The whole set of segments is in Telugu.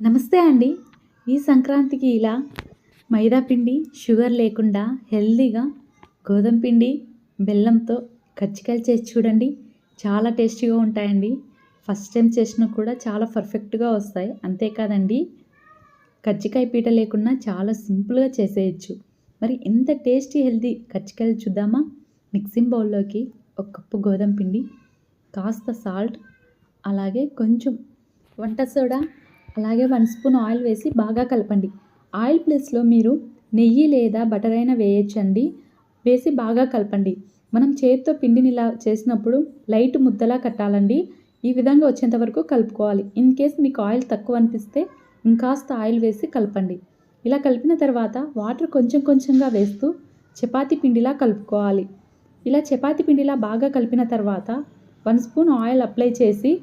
నమస్తే అండి. ఈ సంక్రాంతికి ఇలా మైదా పిండి షుగర్ లేకుండా హెల్దీగా గోధుమ పిండి బెల్లంతో కచ్చికాయలు చేసి చూడండి. చాలా టేస్టీగా ఉంటాయండి. ఫస్ట్ టైం చేసినా కూడా చాలా పర్ఫెక్ట్గా వస్తాయి. అంతేకాదండి కజ్జికాయ పీట లేకుండా చాలా సింపుల్గా చేసేయచ్చు. మరి ఎంత టేస్టీ హెల్దీ కజ్జికాయలు చూద్దామా? మిక్సింగ్ బౌల్లోకి ఒక కప్పు గోధుమ పిండి కాస్త సాల్ట్ అలాగే కొంచెం వంట సోడా అలాగే వన్ స్పూన్ ఆయిల్ వేసి బాగా కలపండి. ఆయిల్ ప్లేస్లో మీరు నెయ్యి లేదా బటర్ అయినా వేయచ్చండి. వేసి బాగా కలపండి. మనం చేతితో పిండిని ఇలా చేసినప్పుడు లైట్ ముద్దలా కట్టాలండి. ఈ విధంగా వచ్చేంత వరకు కలుపుకోవాలి. ఇన్ కేస్ మీకు ఆయిల్ తక్కువ అనిపిస్తే ఇంకాస్త ఆయిల్ వేసి కలపండి. ఇలా కలిపిన తర్వాత వాటర్ కొంచెం కొంచెంగా వేస్తూ చపాతీ పిండిలా కలుపుకోవాలి. ఇలా చపాతీ పిండిలా బాగా కలిపిన తర్వాత వన్ స్పూన్ ఆయిల్ అప్లై చేసి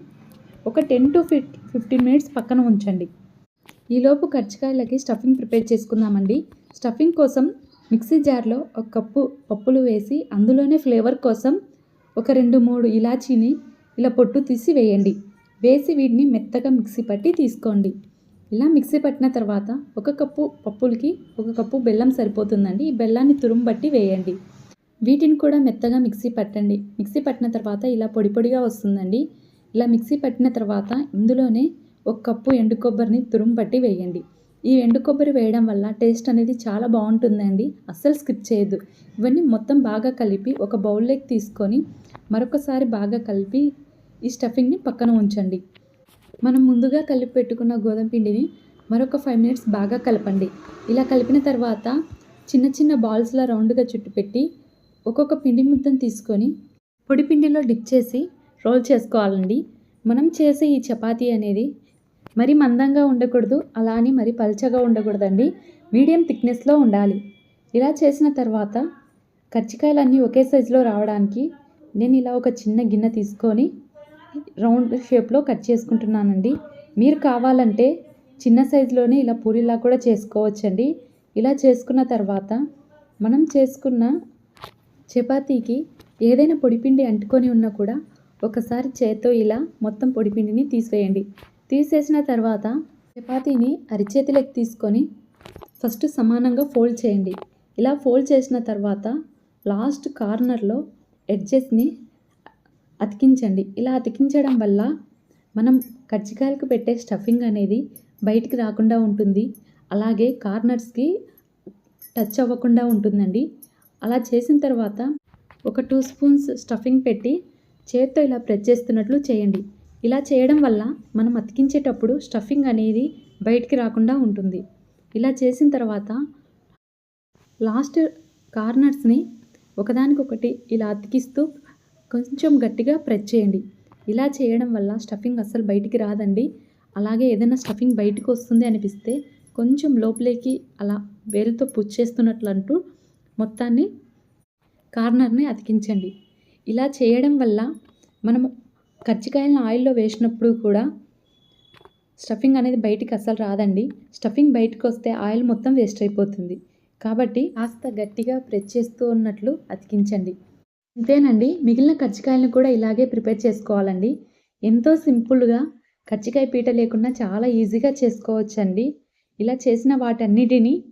ఒక ten to fif fifteen minutes పక్కన ఉంచండి. ఈలోపు కర్చికాయలకి స్టఫింగ్ ప్రిపేర్ చేసుకుందామండి. స్టఫింగ్ కోసం మిక్సీ జార్లో ఒక కప్పు పప్పులు వేసి అందులోనే ఫ్లేవర్ కోసం ఒక రెండు మూడు ఇలాచీని ఇలా పొట్టు తీసి వేయండి. వేసి వీటిని మెత్తగా మిక్సీ పట్టి తీసుకోండి. ఇలా మిక్సీ పట్టిన తర్వాత ఒక కప్పు పప్పులకి ఒక కప్పు బెల్లం సరిపోతుందండి. ఈ బెల్లాన్ని తురుంబట్టి వేయండి. వీటిని కూడా మెత్తగా మిక్సీ పట్టండి. మిక్సీ పట్టిన తర్వాత ఇలా పొడి పొడిగా వస్తుందండి. ఇలా మిక్సీ పట్టిన తర్వాత ఇందులోనే ఒక కప్పు ఎండు కొబ్బరిని తురుంపట్టి వేయండి. ఈ ఎండు కొబ్బరి వేయడం వల్ల టేస్ట్ అనేది చాలా బాగుంటుందండి. అస్సలు స్కిప్ చేయొద్దు. ఇవన్నీ మొత్తం బాగా కలిపి ఒక బౌల్లోకి తీసుకొని మరొకసారి బాగా కలిపి ఈ స్టఫింగ్ని పక్కన ఉంచండి. మనం ముందుగా కలిపి పెట్టుకున్న గోధుమ పిండిని మరొక ఫైవ్ మినిట్స్ బాగా కలపండి. ఇలా కలిపిన తర్వాత చిన్న చిన్న బాల్స్లా రౌండ్గా చుట్టుపెట్టి ఒక్కొక్క పిండి ముద్దను తీసుకొని పొడి పిండిలో డిప్ చేసి రోల్ చేసుకోవాలండి. మనం చేసే ఈ చపాతీ అనేది మరి మందంగా ఉండకూడదు అలా అని మరి పల్చగా ఉండకూడదండి. మీడియం థిక్నెస్లో ఉండాలి. ఇలా చేసిన తర్వాత కచ్చికాయలన్నీ ఒకే సైజులో రావడానికి నేను ఇలా ఒక చిన్న గిన్నె తీసుకొని రౌండ్ షేప్లో కట్ చేసుకుంటున్నానండి. మీరు కావాలంటే చిన్న సైజులోనే ఇలా పూరిలా కూడా చేసుకోవచ్చండి. ఇలా చేసుకున్న తర్వాత మనం చేసుకున్న చపాతీకి ఏదైనా పొడిపిండి అంటుకొని ఉన్నా కూడా ఒకసారి చేత్తో ఇలా మొత్తం పొడిపిండిని తీసివేయండి. తీసేసిన తర్వాత చపాతీని అరిచేతిలోకి తీసుకొని ఫస్ట్ సమానంగా ఫోల్డ్ చేయండి. ఇలా ఫోల్డ్ చేసిన తర్వాత లాస్ట్ కార్నర్లో ఎడ్జెస్ని అతికించండి. ఇలా అతికించడం వల్ల మనం కజ్జికాయలకు పెట్టే స్టఫింగ్ అనేది బయటికి రాకుండా ఉంటుంది. అలాగే కార్నర్స్కి టచ్ అవ్వకుండా ఉంటుందండి. అలా చేసిన తర్వాత ఒక టూ స్పూన్స్ స్టఫింగ్ పెట్టి చేత్తో ఇలా ప్రెస్ చేస్తున్నట్లు చేయండి. ఇలా చేయడం వల్ల మనం అతికించేటప్పుడు స్టఫింగ్ అనేది బయటికి రాకుండా ఉంటుంది. ఇలా చేసిన తర్వాత లాస్ట్ కార్నర్స్ని ఒకదానికొకటి ఇలా అతికిస్తూ కొంచెం గట్టిగా ప్రెస్ చేయండి. ఇలా చేయడం వల్ల స్టఫింగ్ అస్సలు బయటికి రాదండి. అలాగే ఏదైనా స్టఫింగ్ బయటకు వస్తుంది అనిపిస్తే కొంచెం లోపలికి అలా వేలుతో పుచ్చేస్తున్నట్లు అంటూ మొత్తాన్ని కార్నర్ని అతికించండి. ఇలా చేయడం వల్ల మనము కజ్జికాయలను ఆయిల్లో వేసినప్పుడు కూడా స్టఫింగ్ అనేది బయటికి అసలు రాదండి. స్టఫింగ్ బయటకు వస్తే ఆయిల్ మొత్తం వేస్ట్ అయిపోతుంది. కాబట్టి కాస్త గట్టిగా ప్రెస్ చేస్తూ ఉన్నట్లు అతికించండి. అంతేనండి. మిగిలిన కజ్జికాయలను కూడా ఇలాగే ప్రిపేర్ చేసుకోవాలండి. ఎంతో సింపుల్గా కజ్జికాయ పీట లేకుండా చాలా ఈజీగా చేసుకోవచ్చండి. ఇలా చేసిన వాటన్నిటిని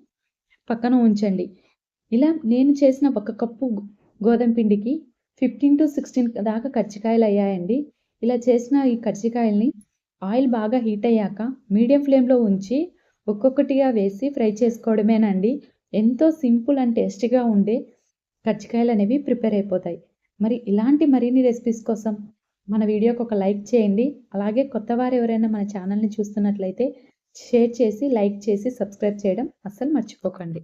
పక్కన ఉంచండి. ఇలా నేను చేసిన ఒక కప్పు గోధుమ పిండికి ఫిఫ్టీన్ టు సిక్స్టీన్ దాకా కచ్చికాయలు అయ్యాయండి. ఇలా చేసిన ఈ కచ్చికాయల్ని ఆయిల్ బాగా హీట్ అయ్యాక మీడియం ఫ్లేమ్లో ఉంచి ఒక్కొక్కటిగా వేసి ఫ్రై చేసుకోవడమేనండి. ఎంతో సింపుల్ అండ్ టేస్టీగా ఉండే కచ్చికాయలు అనేవి ప్రిపేర్ అయిపోతాయి. మరి ఇలాంటి మరిన్ని రెసిపీస్ కోసం మన వీడియోకి ఒక లైక్ చేయండి. అలాగే కొత్త వారు ఎవరైనా మన ఛానల్ని చూస్తున్నట్లయితే షేర్ చేసి లైక్ చేసి సబ్స్క్రైబ్ చేయడం అస్సలు మర్చిపోకండి.